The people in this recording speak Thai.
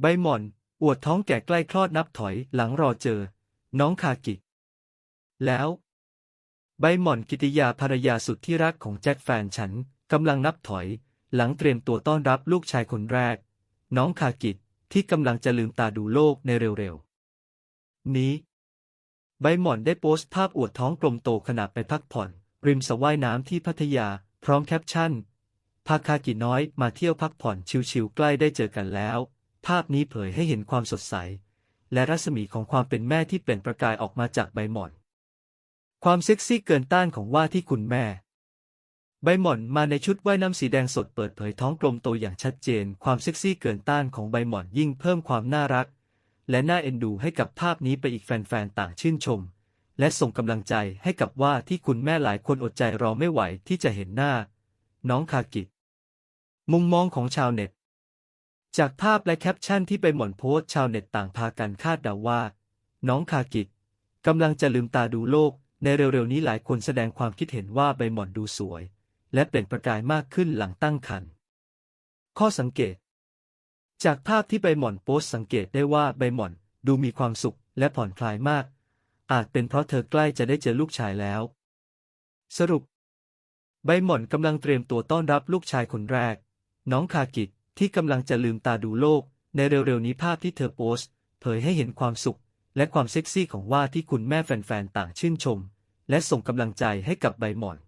ใบหม่อน อวดท้องแก่ใกล้คลอดนับถอยหลังรอเจอ น้องคากิ แล้ว ใบหม่อนกิติยาภรรยาสุดที่รักของแจ็คแฟนฉันกำลังนับถอย หลังเตรียมตัวต้อนรับลูกชายคนแรก น้องคากิที่กำลังจะลืมตาดูโลกในเร็วๆ นี้ ใบหม่อนได้โพสต์ภาพอวดท้องกลมโตขณะไปพักผ่อน ริมสระว่ายน้ำที่พัทยา พร้อมแคปชั่นพาคากิน้อยมาเที่ยวพักผ่อนชิวๆใกล้ได้เจอกันแล้ว ภาพนี้เผยให้เห็นความสดใส และรัศมีของความเป็นแม่ที่เปล่งประกายออกมาจากใบหม่อน ความเซ็กซี่เกินต้านของว่าที่คุณแม่ ใบหม่อนมาในชุดว่ายน้ำสีแดงสดเปิดเผยท้องกลมโตอย่างชัดเจน ความเซ็กซี่เกินต้านของใบหม่อนยิ่งเพิ่มความน่ารัก และน่าเอ็นดูให้กับภาพนี้ไปอีกแฟนๆต่างชื่นชม และส่งกำลังใจให้กับว่าที่คุณแม่หลายคนอดใจรอไม่ไหวที่จะเห็นหน้า น้องคากิมุมมองของชาวเน็ต จากภาพและแคปชั่นที่ไปหม่อนโพสชาวเน็ตต่างพากันคาดเดาว่า น้องคากิกำลังจะลืมตาดูโลก ในเร็วๆนี้หลายคนแสดงความคิดเห็นว่าใบหม่อนดูสวย และเปล่งประกายมากขึ้นหลังตั้งครรภ์ข้อสังเกต จากภาพที่ใบหม่อนโพสสังเกตได้ว่าใบหม่อนดูมีความสุขและผ่อนคลายมาก อาจเป็นเพราะเธอใกล้จะได้เจอลูกชายแล้ว สรุป ใบหม่อนกำลังเตรียมตัวต้อนรับลูกชายคนแรก น้องคากิ ที่กำลังจะลืมตาดูโลก ในเร็วๆนี้ภาพที่เธอโพสต์เผยให้เห็นความสุข และความเซ็กซี่ของว่าที่คุณแม่แฟนๆต่างชื่นชม และส่งกำลังใจให้กับใบหม่อน